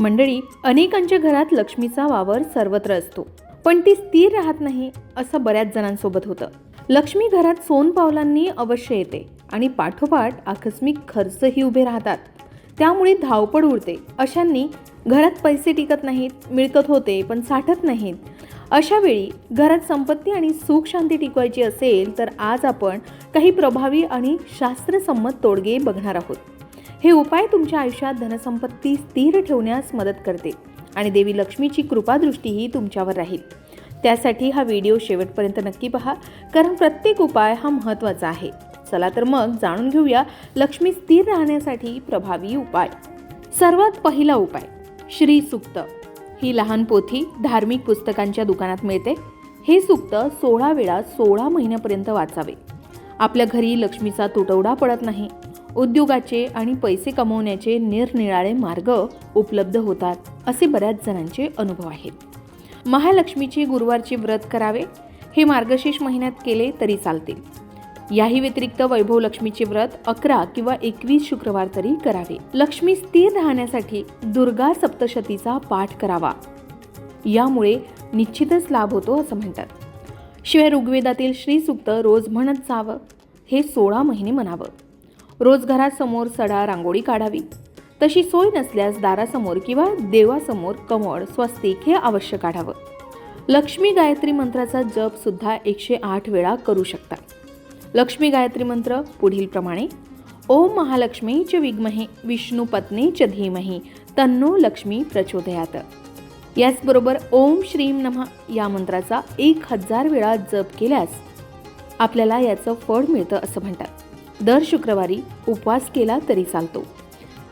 मंडळी अनेकांच्या घरात लक्ष्मीचा वावर सर्वत्र असतो. पण ती स्थिर राहत नाही असं बऱ्याच जणांसोबत होतं. लक्ष्मी घरात सोन पावलांनी अवश्य येते आणि पाठोपाठ आकस्मिक खर्चही उभे राहतात. त्यामुळे धावपळ उडते. अशांनी घरात पैसे टिकत नाहीत मिळकत होते पण साठत नाहीत. अशा वेळी घरात संपत्ती आणि सुख शांती टिकवायची असेल तर आज आपण काही प्रभावी आणि शास्त्रसंमत तोडगे बघणार आहोत. हे उपाय तुमच्या आयुष्यात धनसंपत्ती स्थिर ठेवण्यास मदत करते आणि देवी लक्ष्मीची कृपादृष्टीही तुमच्यावर राहील. त्यासाठी हा व्हिडिओ शेवटपर्यंत नक्की पहा कारण प्रत्येक उपाय हा महत्त्वाचा आहे. चला तर मग जाणून घेऊया लक्ष्मी स्थिर राहण्यासाठी प्रभावी उपाय. सर्वात पहिला उपाय श्री सुक्त. ही लहान पोथी धार्मिक पुस्तकांच्या दुकानात मिळते. हे सुक्त सोळा वेळा सोळा महिन्यापर्यंत वाचावे. आपल्या घरी लक्ष्मीचा तुटवडा पडत नाही. उद्योगाचे आणि पैसे कमवण्याचे निरनिराळे मार्ग उपलब्ध होतात असे बऱ्याच जणांचे अनुभव आहेत. महालक्ष्मीचे गुरुवारचे व्रत करावे हे मार्गशीर्ष महिन्यात केले तरी चालतील. याही व्यतिरिक्त वैभव लक्ष्मीचे व्रत अकरा किंवा एकवीस शुक्रवार तरी करावे. लक्ष्मी स्थिर राहण्यासाठी दुर्गा सप्तशतीचा पाठ करावा. यामुळे निश्चितच लाभ होतो असं म्हणतात. शिवाय ऋग्वेदातील श्रीसूक्त रोज म्हणत जावं हे सोळा महिने म्हणावं. रोज घरासमोर सडा रांगोळी काढावी. तशी सोय नसल्यास दारासमोर किंवा देवासमोर कमळ स्वस्तिक हे अवश्य काढावं. लक्ष्मी गायत्री मंत्राचा जप सुद्धा एकशे आठ वेळा करू शकता. लक्ष्मी गायत्री मंत्र पुढील प्रमाणे ओम महालक्ष्मी च विग्महे विष्णू पत्नी च धीमही तन्नो लक्ष्मी प्रचोदयात. याचबरोबर ओम श्रीम नमः या मंत्राचा एक हजार वेळा जप केल्यास आपल्याला याचं फळ मिळतं असं म्हणतात. दर शुक्रवारी उपवास केला तरी चालतो.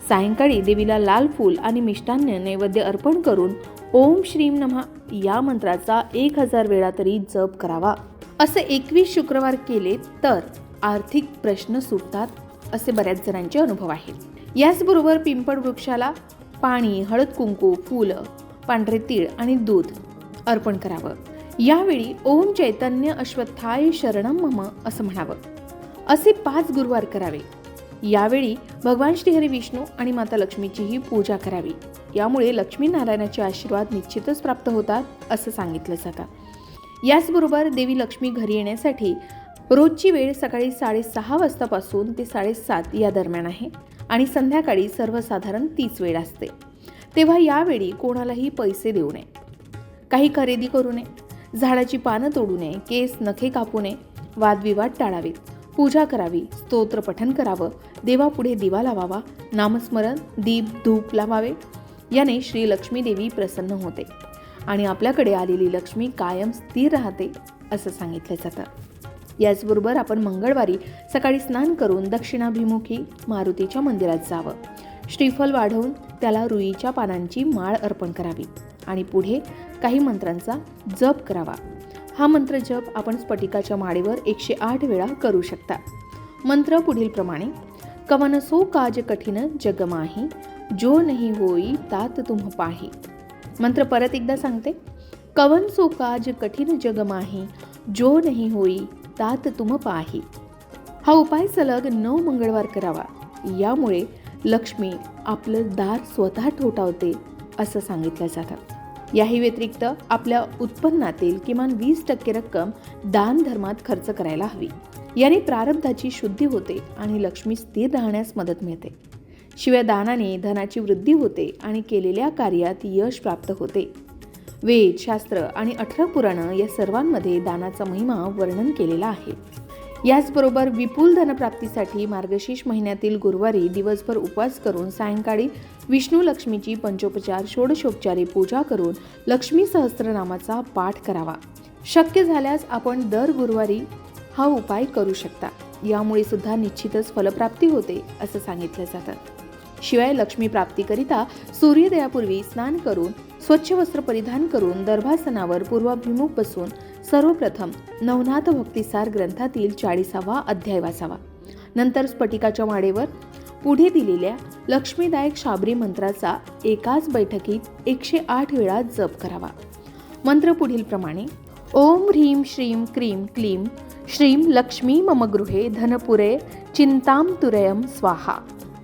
सायंकाळी देवीला लाल फूल आणि मिष्टान्न नैवेद्य अर्पण करून ओम श्रीम नमः या मंत्राचा एक हजार वेळा तरी जप करावा. असे एकवीस शुक्रवार केले तर आर्थिक प्रश्न सुटतात असे बऱ्याच जणांचे अनुभव आहेत. याचबरोबर पिंपळ वृक्षाला पाणी हळद कुंकू फुलं पांढरे तीळ आणि दूध अर्पण करावं. यावेळी ओम चैतन्य अश्वत्थाय शरणम मम असं म्हणावं. असे पाच गुरुवार करावे. यावेळी भगवान श्रीहरी विष्णू आणि माता लक्ष्मीचीही पूजा करावी. यामुळे लक्ष्मीनारायणाचे आशीर्वाद निश्चितच प्राप्त होतात असं सांगितलं जातं. याचबरोबर देवी लक्ष्मी घरी येण्यासाठी रोजची वेळ सकाळी साडेसहा वाजतापासून ते साडेसात या दरम्यान आहे आणि संध्याकाळी सर्वसाधारण तीच वेळ असते. तेव्हा यावेळी कोणालाही पैसे देऊ नये. काही खरेदी करू नये. झाडाची पानं तोडू नये. केस नखे कापू नये. वादविवाद टाळावेत. पूजा करावी स्तोत्र पठन करावं देवापुढे दिवा लावावा नामस्मरण दीप धूप लावावे. याने श्री लक्ष्मी देवी प्रसन्न होते आणि आपल्याकडे आलेली लक्ष्मी कायम स्थिर राहते असं सांगितलं जातं. याचबरोबर आपण मंगळवारी सकाळी स्नान करून दक्षिणाभिमुखी मारुतीच्या मंदिरात जावं. श्रीफल वाढवून त्याला रुईच्या पानांची माळ अर्पण करावी आणि पुढे काही मंत्रांचा जप करावा. हा मंत्र जप आपण स्फटिकाच्या माळेवर एकशे आठ वेळा करू शकता. मंत्र पुढील प्रमाणे कवन सो काज कठीण जगमाही जो नाही होई तात तुम पाही. मंत्र परत एकदा सांगते कवन सो काज कठीण जगमाही जो नाही होई तात तुम पाही. हा उपाय सलग नऊ मंगळवार करावा. यामुळे लक्ष्मी आपलं दार स्वतः ठोठावते असं सांगितलं जातं. याही व्यतिरिक्त आपल्या उत्पन्नातील किमान वीस टक्के रक्कम दान धर्मात खर्च करायला हवी. याने प्रारब्धाची शुद्धी होते आणि लक्ष्मी स्थिर राहण्यास मदत मिळते. शिवाय दानाने धनाची वृद्धी होते आणि केलेल्या कार्यात यश प्राप्त होते. वेद शास्त्र आणि अठरा पुराणं या सर्वांमध्ये दानाचा महिमा वर्णन केलेला आहे. याचबरोबर विपुल धनप्राप्तीसाठी मार्गशीर्ष महिन्यातील गुरुवारी दिवसभर उपवास करून सायंकाळी विष्णू लक्ष्मीची पंचोपचार षोडशोपचारी पूजा करून लक्ष्मी सहस्त्रनामाचा पाठ करावा. शक्य झाल्यास आपण दर गुरुवारी हा उपाय करू शकता. यामुळे सुद्धा निश्चितच फलप्राप्ती होते असं सांगितलं जातं. शिवाय लक्ष्मी प्राप्तीकरिता सूर्योदयापूर्वी स्नान करून स्वच्छ वस्त्र परिधान करून दर्भासनावर पूर्वाभिमुख बसून सर्वप्रथम नवनाथ भक्तिसार ग्रंथातील चाळीसावा अध्याय वाचावा. नंतर स्फटिकाच्या माडेवर पुढे दिलेल्या लक्ष्मीदायक शाबरी मंत्राचा एकाच बैठकीत एकशे आठ वेळा जप करावा. मंत्र पुढील प्रमाणे ओम ह्रीं श्रीं क्रीं क्लीं श्रीं लक्ष्मी मम गृहे धनपुरे चिंताम तुरयम स्वाहा.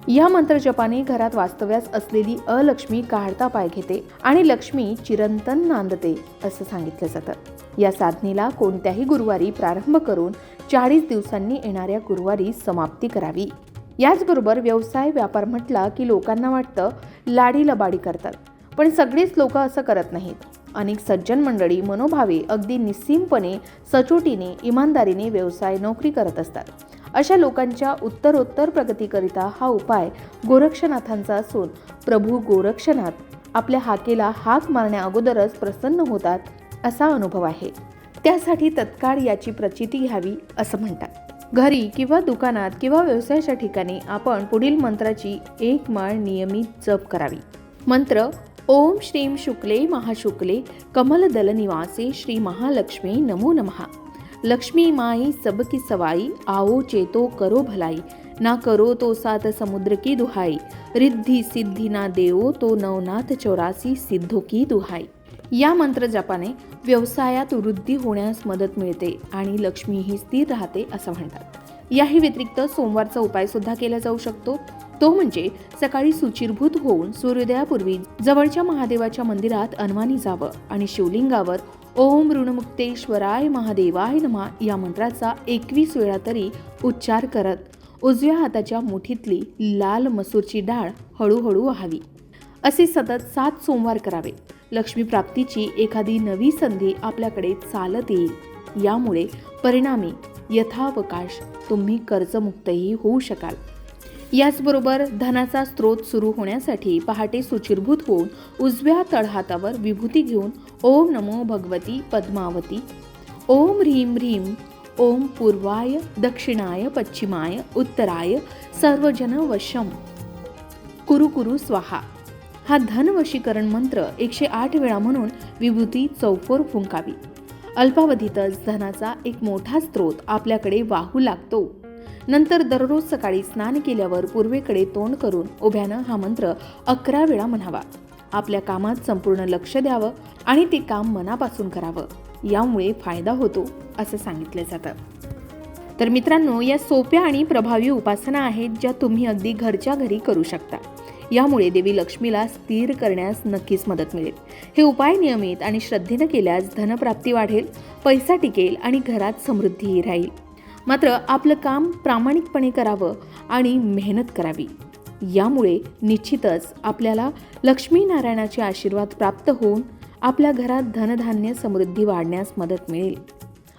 या मंत्रजपाने घरात वास्तव्यास असलेली अलक्ष्मी काढता पाय घेते आणि लक्ष्मी चिरंतन नांदते असं सांगितलं जातं. या साधनेला कोणत्याही गुरुवारी प्रारंभ करून चाळीस दिवसांनी येणाऱ्या गुरुवारी समाप्ती करावी. याचबरोबर व्यवसाय व्यापार म्हटला की लोकांना वाटतं लाडी लबाडी करतात. पण सगळीच लोक असं करत नाहीत. अनेक सज्जन मंडळी मनोभावे अगदी निस्सीमपणे सचोटीने इमानदारीने व्यवसाय नोकरी करत असतात. अशा लोकांच्या उत्तरोत्तर प्रगतीकरिता हा उपाय गोरक्षनाथांचा असून प्रभू गोरक्षनाथ आपल्या हाकेला हाक मारण्या अगोदरच प्रसन्न होतात असा अनुभव आहे. त्यासाठी तत्काळ याची प्रचिती घ्यावी असं म्हणतात. घरी किंवा दुकानात किंवा व्यवसायाच्या ठिकाणी आपण पुढील मंत्राची एक माळ नियमित जप करावी. मंत्र ओम श्रीम शुक्ले महाशुक्ले कमलदल निवासे श्री महालक्ष्मी नमो नमः. लक्ष्मी माई सबकी सवाई आओ चेतो करो भलाई ना करो तो सात समुद्र की दुहाई रिद्धी सिद्धी ना देवो तो नवनाथ चौरासी सिद्धो की दुहाई. या मंत्र जपाने व्यवसायात वृद्धी होण्यास मदत मिळते आणि लक्ष्मी ही स्थिर राहते असं म्हणतात. याही व्यतिरिक्त सोमवारचा उपाय सुद्धा केला जाऊ शकतो. तो म्हणजे सकाळी सुचिरभूत होऊन सूर्योदयापूर्वी जवळच्या महादेवाच्या मंदिरात अनवानी जावं आणि शिवलिंगावर ओम ऋणमुक्तेश्वराय महादेवाय नमा या मंत्राचा एकवीस वेळा तरी उच्चार करत उजव्या हाताच्या मुठीतली लाल मसूरची डाळ हळूहळू व्हावी. असे सतत सात सोमवार करावे. लक्ष्मी प्राप्तीची एखादी नवी संधी आपल्याकडे चालत. येईल यामुळे परिणामी यथावकाश तुम्ही कर्जमुक्तही होऊ शकाल. याचबरोबर धनाचा स्रोत सुरू होण्यासाठी पहाटे सुचिरभूत होऊन उजव्या तळहातावर विभूती घेऊन ओम नमो भगवती पद्मावती. ओम ह्रीं ह्रीं ओम पूर्वाय दक्षिणाय पश्चिमाय उत्तराय सर्वजन वशम. कुरु कुरु स्वाहा. हा धनवशीकरण मंत्र एकशे आठ वेळा म्हणून विभूती चौकोर फुंकावी. अल्पावधीतच धनाचा एक मोठा स्रोत आपल्याकडे वाहू लागतो. नंतर दररोज सकाळी स्नान केल्यावर पूर्वेकडे तोंड करून उभ्यानं हा मंत्र अकरा वेळा म्हणावा. आपल्या कामात संपूर्ण लक्ष द्यावं आणि ते काम मनापासून करावं. यामुळे फायदा होतो असं सांगितलं जातं. तर मित्रांनो या सोप्या आणि प्रभावी उपासना आहेत ज्या तुम्ही अगदी घरच्या घरी करू शकता. यामुळे देवी लक्ष्मीला स्थिर करण्यास नक्कीच मदत मिळेल. हे उपाय नियमित आणि श्रद्धेनं केल्यास धनप्राप्ती वाढेल पैसा टिकेल आणि घरात समृद्धीही राहील. मात्र आपलं काम प्रामाणिकपणे करावं आणि मेहनत करावी. यामुळे निश्चितच आपल्याला लक्ष्मीनारायणाचे आशीर्वाद प्राप्त होऊन आपल्या घरात धनधान्य समृद्धी वाढण्यास मदत मिळेल.